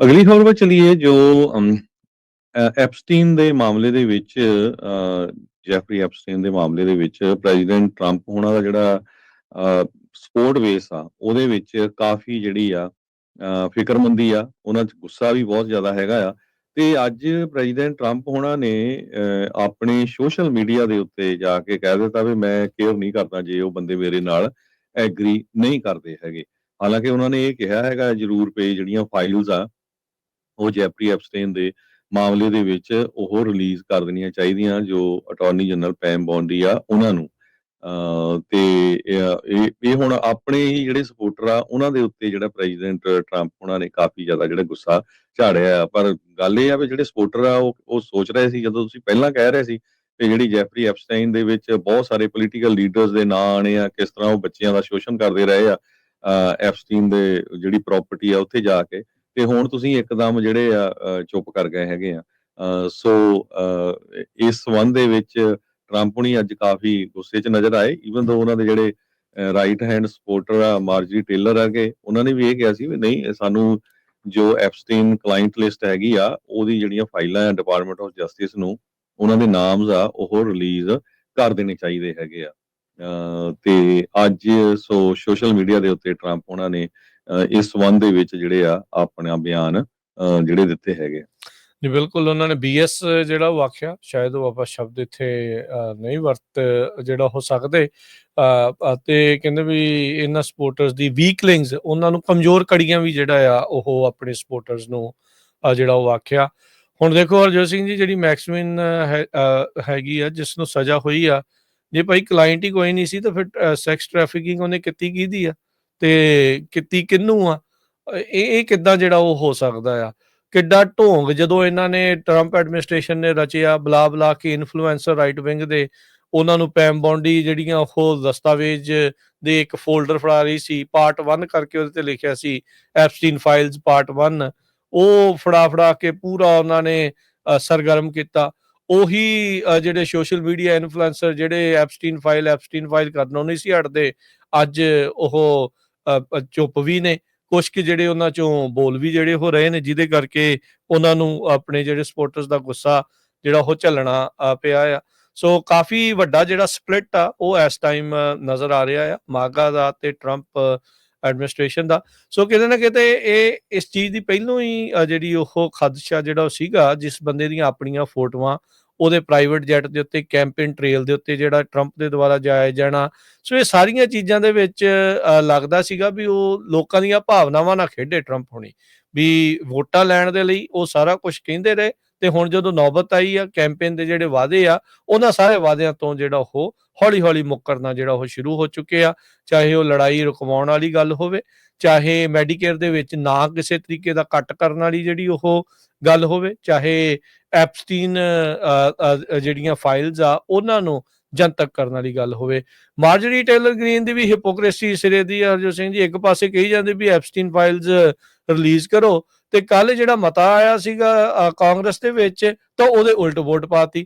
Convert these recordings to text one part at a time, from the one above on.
ਅਗਲੀ ਖਬਰ ਵੱਲ ਚਲੀਏ ਜੋ ਐਪਸਟੀਨ ਦੇ ਮਾਮਲੇ ਦੇ ਵਿੱਚ ਜੈਫਰੀ ਐਪਸਟੀਨ ਦੇ ਮਾਮਲੇ ਦੇ ਵਿੱਚ ਪ੍ਰੈਜ਼ੀਡੈਂਟ ਟਰੰਪ ਹੋਣਾ ਦਾ ਜਿਹੜਾ ਸਪੋਰਟ ਬੇਸ ਆ ਉਹਦੇ ਵਿੱਚ ਕਾਫੀ ਜਿਹੜੀ ਆ ਫਿਕਰਮੰਦੀ ਆ ਉਹਨਾਂ 'ਚ ਗੁੱਸਾ ਵੀ ਬਹੁਤ ਜ਼ਿਆਦਾ ਹੈਗਾ ਆ। ਤੇ ਅੱਜ ਪ੍ਰੈਜ਼ੀਡੈਂਟ ਟਰੰਪ ਹੋਣਾ ਨੇ ਅ, ਆਪਣੇ ਸੋਸ਼ਲ ਮੀਡੀਆ ਦੇ ਉੱਤੇ ਜਾ ਕੇ ਕਹਿ ਦਿੱਤਾ ਵੀ ਮੈਂ ਕੇਅਰ ਨਹੀਂ ਕਰਦਾ ਜੇ ਉਹ ਬੰਦੇ ਮੇਰੇ ਨਾਲ ਐਗਰੀ ਨਹੀਂ ਕਰਦੇ ਹੈਗੇ। ਹਾਲਾਂਕਿ ਉਹਨਾਂ ਨੇ ਇਹ ਕਿਹਾ ਹੈਗਾ ਜ਼ਰੂਰ ਪੇ ਜਿਹੜੀਆਂ ਫਾਈਲਸ ਆ ਉਹ ਜੈਫਰੀ ਐਪਸਟੇਨ ਦੇ ਮਾਮਲੇ ਦੇ ਵਿੱਚ ਉਹ ਰਿਲੀਜ਼ ਕਰ ਦੇਣੀਆਂ ਚਾਹੀਦੀਆਂ ਜੋ ਅਟਾਰਨੀ ਜਨਰਲ ਪੈਮ ਬੌਂਡੀ ਆ ਉਹਨਾਂ ਨੂੰ। ਤੇ ਇਹ ਇਹ ਹੁਣ ਆਪਣੇ ਹੀ ਜਿਹੜੇ ਸਪੋਰਟਰ ਆ, ਉਹਨਾਂ ਦੇ ਉੱਤੇ ਜਿਹੜਾ ਪ੍ਰੈਜ਼ੀਡੈਂਟ ਟਰੰਪ ਉਹਨਾਂ ਨੇ ਕਾਫੀ ਜ਼ਿਆਦਾ ਜਿਹੜਾ ਗੁੱਸਾ ਝਾੜਿਆ ਆ। ਪਰ ਗੱਲ ਇਹ ਆ ਵੀ ਜਿਹੜੇ ਸਪੋਰਟਰ ਆ, ਉਹ ਉਹ ਸੋਚ ਰਹੇ ਸੀ, ਜਦੋਂ ਤੁਸੀਂ ਪਹਿਲਾਂ ਕਹਿ ਰਹੇ ਸੀ ਕਿ ਜਿਹੜੀ ਜੈਫਰੀ ਐਪਸਟਾਈਨ ਦੇ ਵਿੱਚ ਬਹੁਤ ਸਾਰੇ ਪੋਲੀਟੀਕਲ ਲੀਡਰਸ ਦੇ ਨਾਂ ਆਣੇ ਆ, ਕਿਸ ਤਰ੍ਹਾਂ ਉਹ ਬੱਚਿਆਂ ਦਾ ਸ਼ੋਸ਼ਣ ਕਰਦੇ ਰਹੇ ਆ ਐਪਸਟੀਨ ਦੇ ਜਿਹੜੀ ਪ੍ਰਾਪਰਟੀ ਆ, ਉੱਥੇ ਜਾ ਕੇ ਤੇ ਹੁਣ ਤੁਸੀਂ ਇੱਕਦਮ ਜਿਹੜੇ ਆ ਚੁੱਪ ਕਰ ਗਏ ਹੈਗੇ ਆ। ਸੋ ਇਸ ਸੰਬੰਧ ਦੇ ਵਿੱਚ ਟਰੰਪ ਹੁਣੀ ਅੱਜ ਕਾਫੀ ਗੁੱਸੇ 'ਚ ਨਜ਼ਰ ਆਏ। ਈਵਨ ਦੋ ਉਹਨਾਂ ਦੇ ਜਿਹੜੇ ਰਾਈਟ ਹੈਂਡ ਸਪੋਰਟਰ ਆ, ਮਾਰਜਰੀ ਟੇਲਰ ਹੈਗੇ ਉਹਨਾਂ ਨੇ ਵੀ ਇਹ ਕਿਹਾ ਸੀ ਵੀ ਨਹੀਂ ਸਾਨੂੰ ਜੋ ਐਪਸਟੀਨ ਕਲਾਇੰਟ ਲਿਸਟ ਹੈਗੀ ਆ, ਉਹਦੀ ਜਿਹੜੀਆਂ ਫਾਈਲਾਂ ਆ ਡਿਪਾਰਟਮੈਂਟ ਆਫ ਜਸਟਿਸ ਨੂੰ, ਉਹਨਾਂ ਦੇ ਨਾਮਸ ਆ, ਉਹ ਰਿਲੀਜ਼ ਕਰ ਦੇਣੇ ਚਾਹੀਦੇ ਹੈਗੇ ਆ। ਤੇ ਅੱਜ ਸੋ ਸੋਸ਼ਲ ਮੀਡੀਆ ਦੇ ਉੱਤੇ ਟਰੰਪ ਉਹਨਾਂ ਨੇ ਇਸ ਸੰਬੰਧ ਦੇ ਵਿੱਚ ਜਿਹੜੇ ਆ ਆਪਣਾ ਬਿਆਨ ਜਿਹੜੇ ਦਿੱਤੇ ਹੈਗੇ ਜੀ ਬਿਲਕੁਲ ਉਹਨਾਂ ਨੇ ਬੀਐਸ ਜਿਹੜਾ ਉਹ ਆਖਿਆ ਸ਼ਾਇਦ ਉਹ ਆਪਾਂ ਸ਼ਬਦ ਇੱਥੇ ਨਹੀਂ ਵਰਤ ਜਿਹੜਾ ਹੋ ਸਕਦੇ। ਅ, ਕਹਿੰਦੇ ਵੀ ਇਹਨਾਂ ਸਪੋਰਟਰਸ ਦੀ ਵੀਕਲਿੰਗਸ ਉਹਨਾਂ ਨੂੰ ਕਮਜ਼ੋਰ ਕੜੀਆਂ ਵੀ ਜਿਹੜਾ ਆ ਉਹ ਆਪਣੇ ਸਪੋਰਟਰਸ ਨੂੰ ਜਿਹੜਾ ਉਹ ਆਖਿਆ। ਹੁਣ ਦੇਖੋ ਹਰਜੋਤ ਸਿੰਘ ਜੀ ਜਿਹੜੀ ਮੈਕਸਮਿਨ ਹੈਗੀ ਆ ਜਿਸ ਨੂੰ ਸਜ਼ਾ ਹੋਈ ਆ ਜੇ ਭਾਈ ਕਲਾਇੰਟ ਹੀ ਕੋਈ ਨਹੀਂ ਸੀ ਤਾਂ ਫਿਰ ਸੈਕਸ ਟ੍ਰੈਫਿਕਿੰਗ ਉਹਨੇ ਕੀਤੀ ਕਿਹਦੀ ਆ? ਤੇ ਕੀਤੀ ਕਿੰਨੂੰ ਆ? ਇਹ ਇਹ ਕਿੱਦਾਂ ਜਿਹੜਾ ਉਹ ਹੋ ਸਕਦਾ ਆ? ਕਿੱਡਾ ਢੋਂਗ ਜਦੋਂ ਇਹਨਾਂ ਨੇ ਟਰੰਪ ਐਡਮਿਨਿਸਟ੍ਰੇਸ਼ਨ ਨੇ ਰਚਿਆ, ਬਲਾ ਬਲਾ ਕੇ ਇਨਫਲੂਐਂਸਰ ਰਾਈਟ ਵਿੰਗ ਦੇ, ਉਹਨਾਂ ਨੂੰ ਪੈਮ ਬੌਂਡੀ ਜਿਹੜੀਆਂ ਉਹ ਦਸਤਾਵੇਜ਼ ਦੇ ਇੱਕ ਫੋਲਡਰ ਫੜਾ ਰਹੀ ਸੀ ਪਾਰਟ 1 ਕਰਕੇ ਉਹਦੇ ਤੇ ਲਿਖਿਆ ਸੀ ਐਪਸਟੀਨ ਫਾਈਲਸ ਪਾਰਟ 1 ਉਹ ਫੜਾ ਫੜਾ ਕੇ ਪੂਰਾ ਉਹਨਾਂ ਨੇ ਸਰਗਰਮ ਕੀਤਾ। ਉਹੀ ਜਿਹੜੇ ਸੋਸ਼ਲ ਮੀਡੀਆ ਇਨਫਲੂਐਂਸਰ ਜਿਹੜੇ ਐਪਸਟੀਨ ਫਾਈਲ ਐਪਸਟੀਨ ਫਾਈਲ ਕਰਨੋਂ ਨਹੀਂ ਸੀ ਹਟਦੇ ਅੱਜ ਉਹ ਚੁੱਪ ਵੀ ਨੇ। ਕੁਝ ਕਿ ਜਿਹੜੇ ਉਹਨਾਂ ਚੋਂ ਬੋਲ ਵੀ ਜਿਹੜੇ ਹੋ ਰਹੇ ਨੇ, ਜਿਹਦੇ ਕਰਕੇ ਉਹਨਾਂ ਨੂੰ ਆਪਣੇ ਜਿਹੜੇ ਸਪੋਰਟਰਸ ਦਾ ਗੁੱਸਾ ਜਿਹੜਾ ਉਹ ਝੱਲਣਾ ਪਿਆ ਆ। ਸੋ ਕਾਫੀ ਵੱਡਾ ਜਿਹੜਾ ਸਪਲਿਟ ਆ, ਉਹ ਇਸ ਟਾਈਮ ਨਜ਼ਰ ਆ ਰਿਹਾ ਆ, ਮਾਗਾ ਦਾ ਤੇ ਟਰੰਪ ਐਡਮਿਨਿਸਟ੍ਰੇਸ਼ਨ ਦਾ। ਸੋ ਕਿਤੇ ਨਾ ਕਿਤੇ ਇਹ ਇਸ ਚੀਜ਼ ਦੀ ਪਹਿਲੋਂ ਹੀ ਜਿਹੜੀ ਉਹ ਖਦਸ਼ਾ ਜਿਹੜਾ ਉਹ ਸੀਗਾ, ਜਿਸ ਬੰਦੇ ਦੀਆਂ ਆਪਣੀਆਂ ਫੋਟੋਆਂ, ਉਹਦੇ ਪ੍ਰਾਈਵੇਟ ਜੈਟ ਦੇ ਉੱਤੇ ਕੈਂਪੇਨ ਟ੍ਰੇਲ ਦੇ ਉੱਤੇ ਜਿਹੜਾ ਟਰੰਪ ਦੇ ਦੁਆਰਾ ਜਾਇਆ ਜਾਣਾ ਸੋ ਇਹ ਸਾਰੀਆਂ ਚੀਜ਼ਾਂ ਦੇ ਵਿੱਚ ਲੱਗਦਾ ਸੀਗਾ ਵੀ ਉਹ ਲੋਕਾਂ ਦੀਆਂ ਭਾਵਨਾਵਾਂ ਨਾਲ ਖੇਡੇ ਟਰੰਪ ਹੋਣੀ। ਵੀ ਵੋਟਾਂ ਲੈਣ ਦੇ ਲਈ ਉਹ ਸਾਰਾ ਕੁਝ ਕਹਿੰਦੇ ਰਹੇ ਤੇ ਹੁਣ ਜਦੋਂ ਨੌਬਤ ਆਈ ਆ ਕੈਂਪੇਨ ਦੇ ਜਿਹੜੇ ਵਾਅਦੇ ਆ ਉਹਨਾਂ ਸਾਰੇ ਵਾਅਦਿਆਂ ਤੋਂ ਜਿਹੜਾ ਉਹ ਹੌਲੀ ਹੌਲੀ ਮੁੱਕਰਨਾ ਜਿਹੜਾ ਉਹ ਸ਼ੁਰੂ ਹੋ ਚੁੱਕੇ ਆ। ਚਾਹੇ ਉਹ ਲੜਾਈ ਰੁਕਵਾਉਣ ਵਾਲੀ ਗੱਲ ਹੋਵੇ ਚਾਹੇ ਮੈਡੀਕੇਅਰ ਦੇ ਵਿੱਚ ਨਾ ਕਿਸੇ ਤਰੀਕੇ ਦਾ ਕੱਟ ਕਰਨ ਵਾਲੀ ਜਿਹੜੀ ਉਹ ਗੱਲ ਹੋਵੇ ਚਾਹੇ ਐਪਸਟੀਨ ਅ, ਜਿਹੜੀਆਂ ਫਾਈਲਸ ਆ ਉਹਨਾਂ ਨੂੰ ਜਨਤਕ ਕਰਨ ਵਾਲੀ ਗੱਲ ਹੋਵੇ। ਮਾਰਜਰੀ ਟੇਲਰ ਗ੍ਰੀਨ ਦੀ ਵੀ ਹਿਪੋਕ੍ਰੇਸੀ ਸਿਰੇ ਦੀ ਹਰਜੋਤ ਸਿੰਘ ਜੀ, ਇੱਕ ਪਾਸੇ ਕਹੀ ਜਾਂਦੇ ਵੀ ਐਪਸਟੀਨ ਫਾਈਲਸ ਰਿਲੀਜ਼ ਕਰੋ ਤੇ ਕੱਲ ਜਿਹੜਾ ਮਤਾ ਆਇਆ ਸੀਗਾ ਕਾਂਗਰਸ ਦੇ ਵਿੱਚ, ਤਾਂ ਉਹਦੇ ਉਲਟ ਵੋਟ ਪਾਤੀ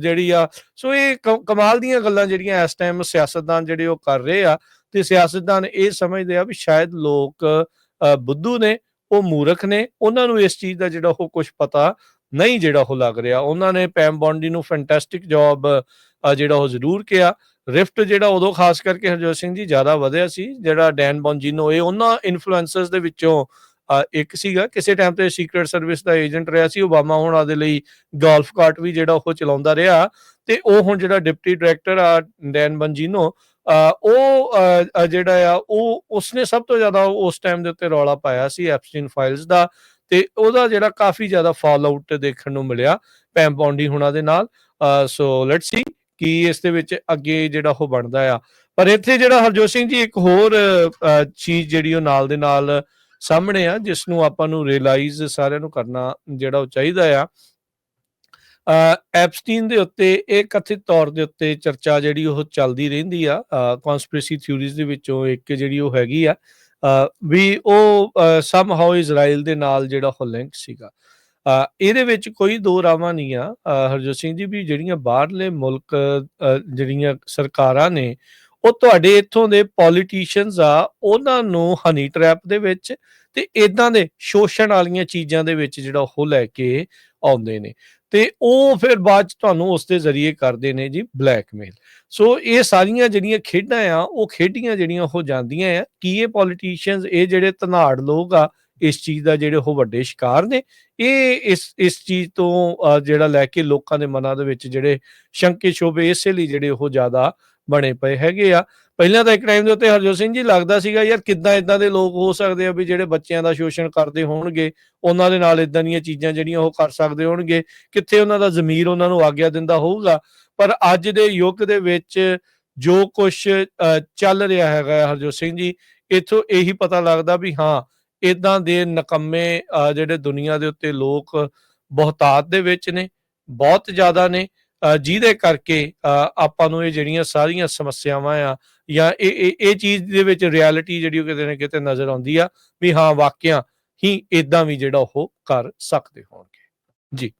ਜਿਹੜੀ ਆ, ਸੋ ਇਹ ਕਮਾਲ ਦੀਆਂ ਗੱਲਾਂ ਜਿਹੜੀਆਂ ਇਸ ਟਾਈਮ ਸਿਆਸਤਦਾਨ ਜਿਹੜੇ ਉਹ ਕਰ ਰਹੇ ਆ, ਤੇ ਸਿਆਸਤਦਾਨ ਇਹ ਸਮਝਦੇ ਆ ਵੀ ਸ਼ਾਇਦ ਲੋਕ ਬੁੱਧੂ ਨੇ, ਉਹ ਮੂਰਖ ਨੇ, ਉਹਨਾਂ ਨੂੰ ਇਸ ਚੀਜ਼ ਦਾ ਜਿਹੜਾ ਉਹ ਕੁਝ ਪਤਾ ਨਹੀਂ ਜਿਹੜਾ ਉਹ ਲੱਗ ਰਿਹਾ। ਉਹਨਾਂ ਨੇ ਪੈਮ ਬੌਂਡੀ ਨੂੰ ਫੈਂਟੈਸਟਿਕ ਜੌਬ ਜਿਹੜਾ ਉਹ ਜ਼ਰੂਰ ਕਿਹਾ। ਰਿਫਟ ਜਿਹੜਾ ਉਦੋਂ ਖਾਸ ਕਰਕੇ ਹਰਜੋਤ ਸਿੰਘ ਜੀ ਜ਼ਿਆਦਾ ਵਧਿਆ ਸੀ, ਜਿਹੜਾ ਡੈਨ ਬੌਂਜੀਨੋ, ਇਹ ਉਹਨਾਂ ਇਨਫਲੂਐਂਸਰਸ ਦੇ ਵਿੱਚੋਂ ਇੱਕ ਸੀਗਾ। ਕਿਸੇ ਟਾਈਮ ਤੇ ਸੀਕ੍ਰੀਟ ਸਰਵਿਸ ਦਾ ਏਜੰਟ ਰਿਹਾ ਸੀ, ਓਬਾਮਾ ਹੁਣ ਆਦੇ ਲਈ ਗੋਲਫ ਕਾਰਟ ਵੀ ਜਿਹੜਾ ਉਹ ਚਲਾਉਂਦਾ ਰਿਹਾ। ਤੇ ਉਹ ਹੁਣ ਜਿਹੜਾ ਡਿਪਟੀ ਡਾਇਰੈਕਟਰ ਆ, ਡੈਨ ਬੰਜੀਨੋ ਉਹ ਜਿਹੜਾ ਆ, ਉਹ, ਉਸਨੇ ਸਭ ਤੋਂ ਜ਼ਿਆਦਾ ਉਸ ਟਾਈਮ ਦੇ ਉੱਤੇ ਰੌਲਾ ਪਾਇਆ ਸੀ ਐਪਸਟੀਨ ਫਾਈਲਸ ਦਾ। ਤੇ ਉਹਦਾ ਜਿਹੜਾ ਕਾਫੀ ਜ਼ਿਆਦਾ ਫਾਲ ਆਊਟ ਦੇਖਣ ਨੂੰ ਮਿਲਿਆ ਪੈਮ ਬੌਂਡੀ ਹੁਣਾਂ ਦੇ ਨਾਲ। ਸੋ ਲੈਟਸ ਸੀ ਕੀ ਇਸ ਦੇ ਵਿੱਚ ਅੱਗੇ ਜਿਹੜਾ ਉਹ ਬਣਦਾ ਆ। ਪਰ ਇੱਥੇ ਜਿਹੜਾ ਹਰਜੋਤ ਸਿੰਘ ਜੀ ਇੱਕ ਹੋਰ ਚੀਜ਼ ਜਿਹੜੀ ਉਹ ਨਾਲ ਦੇ ਨਾਲ ਸਾਹਮਣੇ ਆ, ਜਿਸ ਨੂੰ ਆਪਾਂ ਨੂੰ ਰਿਅਲਾਈਜ਼ ਸਾਰਿਆਂ ਨੂੰ ਕਰਨਾ ਜਿਹੜਾ ਉਹ ਚਾਹੀਦਾ ਆ। ਐਪਸਟੀਨ ਦੇ ਉੱਤੇ, ਇਹ ਕਥਿਤ ਤੌਰ ਦੇ ਉੱਤੇ ਚਰਚਾ ਜਿਹੜੀ ਉਹ ਚੱਲਦੀ ਰਹਿੰਦੀ ਆ ਕਨਸਪੀਰੇਸੀ ਥਿਊਰੀਜ਼ ਦੇ ਵਿੱਚੋਂ ਇੱਕ ਜਿਹੜੀ ਉਹ ਹੈਗੀ ਆ। ਵੀ ਉਹ ਸਮਹਾਉ ਇਜ਼ਰਾਈਲ ਦੇ ਨਾਲ ਜਿਹੜਾ ਉਹ ਲਿੰਕ ਸੀਗਾ। ਇਹਦੇ ਵਿੱਚ ਕੋਈ ਦੋ ਰਾਵਾਂ ਨਹੀਂ ਆ। ਹਰਜੋਤ ਸਿੰਘ ਜੀ ਵੀ ਜਿਹੜੀਆਂ ਬਾਹਰਲੇ ਮੁਲਕ ਜਿਹੜੀਆਂ ਸਰਕਾਰਾਂ ਨੇ, ਉਹ ਤੁਹਾਡੇ ਇੱਥੋਂ ਦੇ ਪੋਲੀਟੀਸ਼ੀਅਨਸ ਆ, ਉਹਨਾਂ ਨੂੰ ਹਨੀ ਟ੍ਰੈਪ ਦੇ ਵਿੱਚ ਤੇ ਇਦਾਂ ਦੇ ਸ਼ੋਸ਼ਣ ਵਾਲੀਆਂ ਚੀਜ਼ਾਂ ਦੇ ਵਿੱਚ ਜਿਹੜਾ ਉਹ ਲੈ ਕੇ ਆਉਂਦੇ ਨੇ। ਤੇ ਉਹ ਫਿਰ ਬਾਅਦ ਚ ਤੁਹਾਨੂੰ ਉਸ ਦੇ ਜ਼ਰੀਏ ਕਰਦੇ ਨੇ ਜੀ ਬਲੈਕਮੇਲ ਸੋ ਇਹ ਸਾਰੀਆਂ ਜਿਹੜੀਆਂ ਖੇਡਾਂ ਆ, ਉਹ ਖੇਡੀਆਂ ਜਿਹੜੀਆਂ ਉਹ ਜਾਂਦੀਆਂ ਆ। ਕੀ ਇਹ ਪੋਲੀਟੀਸ਼ੀਅਨਸ ਇਹ ਜਿਹੜੇ ਧਨਾੜ ਲੋਕ ਆ ਇਸ ਚੀਜ਼ ਦਾ ਜਿਹੜੇ ਉਹ ਵੱਡੇ ਸ਼ਿਕਾਰ ਨੇ ਇਹ ਇਸ ਇਸ ਚੀਜ਼ ਤੋਂ ਅ, ਜਿਹੜਾ ਲੈ ਕੇ ਲੋਕਾਂ ਦੇ ਮਨਾਂ ਦੇ ਵਿੱਚ ਜਿਹੜੇ ਸ਼ੰਕੇ ਸ਼ੋਭੇ ਇਸੇ ਲਈ ਜਿਹੜੇ ਉਹ ਜ਼ਿਆਦਾ ਬਣੇ ਪਏ ਹੈਗੇ ਆ। ਪਹਿਲਾਂ ਤਾਂ ਇੱਕ ਟਾਈਮ ਦੇ ਉੱਤੇ ਹਰਜੋਤ ਸਿੰਘ ਜੀ ਲੱਗਦਾ ਸੀਗਾ ਯਾਰ ਕਿੱਦਾਂ ਇਦਾਂ ਦੇ ਲੋਕ ਹੋ ਸਕਦੇ ਆ ਵੀ ਜਿਹੜੇ ਬੱਚਿਆਂ ਦਾ ਸ਼ੋਸ਼ਣ ਕਰਦੇ ਹੋਣਗੇ ਉਹਨਾਂ ਦੇ ਨਾਲ ਇਦਾਂ ਦੀਆਂ ਚੀਜ਼ਾਂ ਜਿਹੜੀਆਂ ਉਹ ਕਰ ਸਕਦੇ ਹੋਣਗੇ ਕਿੱਥੇ ਉਹਨਾਂ ਦਾ ਜ਼ਮੀਰ ਉਹਨਾਂ ਨੂੰ ਆਗਿਆ ਦਿੰਦਾ ਹੋਊਗਾ? ਪਰ ਅੱਜ ਦੇ ਯੁੱਗ ਦੇ ਵਿੱਚ ਜੋ ਕੁਝ ਚੱਲ ਰਿਹਾ ਹੈਗਾ ਹੈ, ਹਰਜੋਤ ਸਿੰਘ ਜੀ ਇਥੋਂ ਇਹੀ ਪਤਾ ਲੱਗਦਾ ਵੀ ਹਾਂ ਇਦਾਂ ਦੇ ਨਕੰਮੇ ਜਿਹੜੇ ਦੁਨੀਆ ਦੇ ਉੱਤੇ ਲੋਕ ਬਹੁਤਾਤ ਦੇ ਵਿੱਚ ਨੇ, ਬਹੁਤ ਜ਼ਿਆਦਾ ਨੇ ਜਿਹਦੇ ਕਰਕੇ ਆਪਾਂ ਨੂੰ ਇਹ ਜਿਹੜੀਆਂ ਸਾਰੀਆਂ ਸਮੱਸਿਆਵਾਂ ਆ, ਜਾਂ ਇਹ ਇਹ ਚੀਜ਼ ਦੇ ਵਿੱਚ ਰਿਐਲਿਟੀ ਜਿਹੜੀ ਉਹ ਕਿਤੇ ਨਾ ਕਿਤੇ ਨਜ਼ਰ ਆਉਂਦੀ ਆ, ਵੀ ਹਾਂ, ਵਾਕਿਆ ਹੀ ਇਦਾਂ ਵੀ ਜਿਹੜਾ ਉਹ ਕਰ ਸਕਦੇ ਹੋਣਗੇ। ਜੀ।